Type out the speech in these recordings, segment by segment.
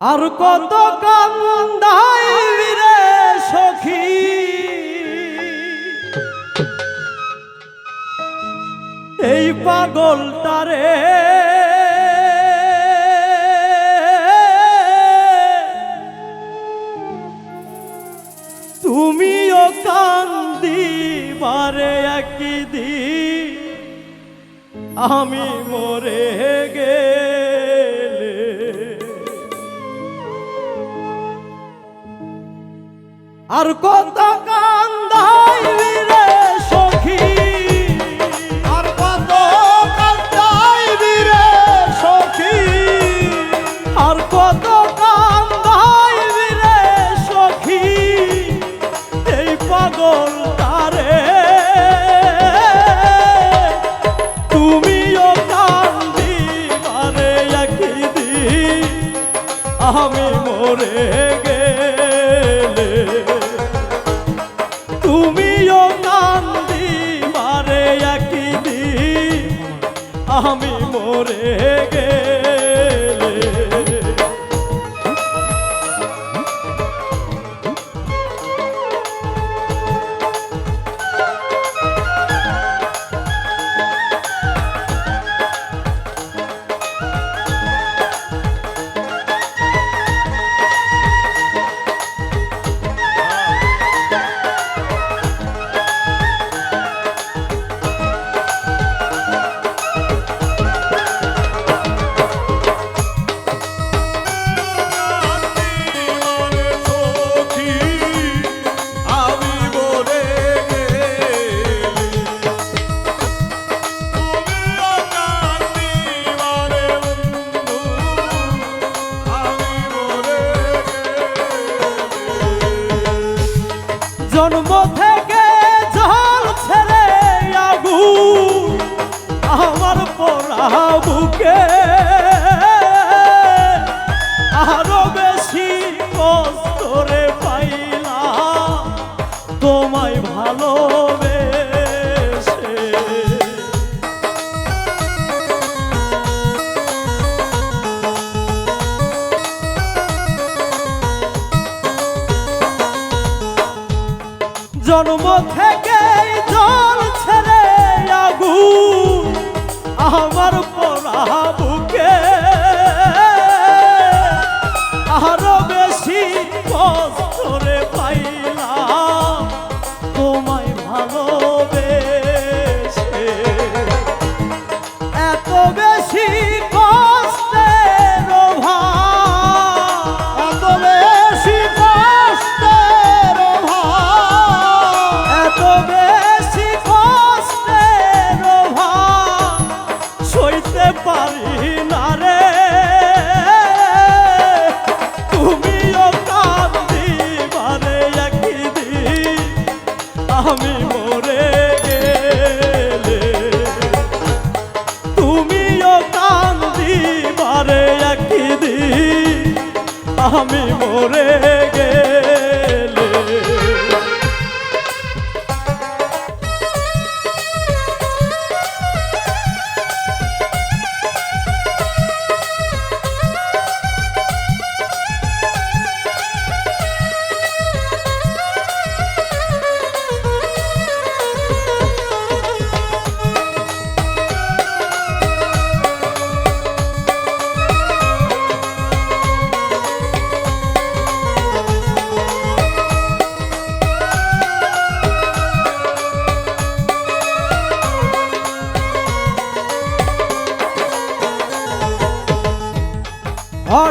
আর কত কান্দাইবি সখী? এই পাগল পাগলটারে তুমিও কান্দি বারে একদিন আমি মরে গেলে আর কত কান্দাইবি রে সখী। আর কত কান্দাইবি রে সখী। আর কত কান্দাইবি রে সখী। এই পাগল জন্ম জন্ম থেকে জল ছেড়ে আগু আমার পড়া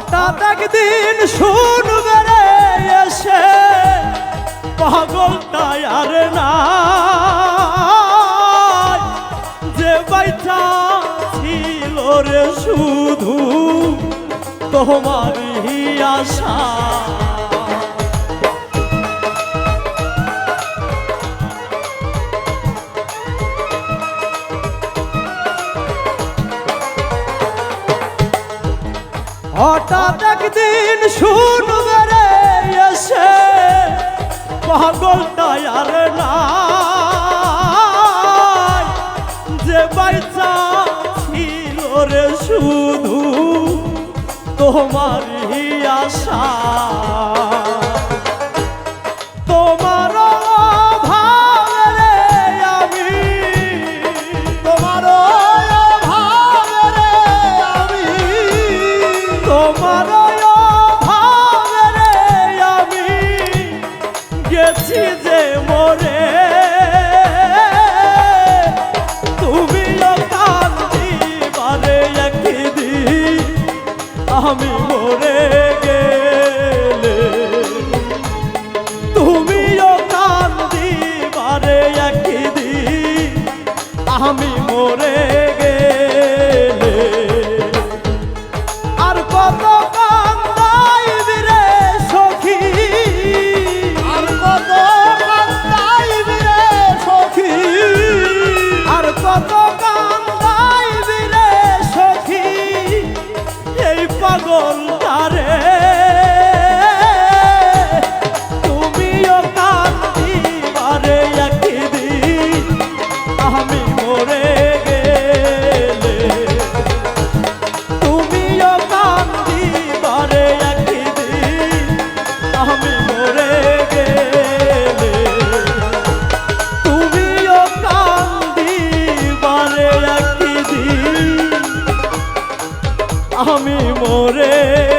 হঠাৎ একদিন শুনবে রে এসে পাগলটাই আর না যে বাইটা ছিল রে শুধু তোমারই আশা। হঠাৎ একদিন শুনবে রে এসে পাগলটাই আর না যে বাইচা ছিল রে শুধু তোমার আশা। আমি মরে গেলে তুমিও কান্দিবারে একদিন। আমি আমি মোরে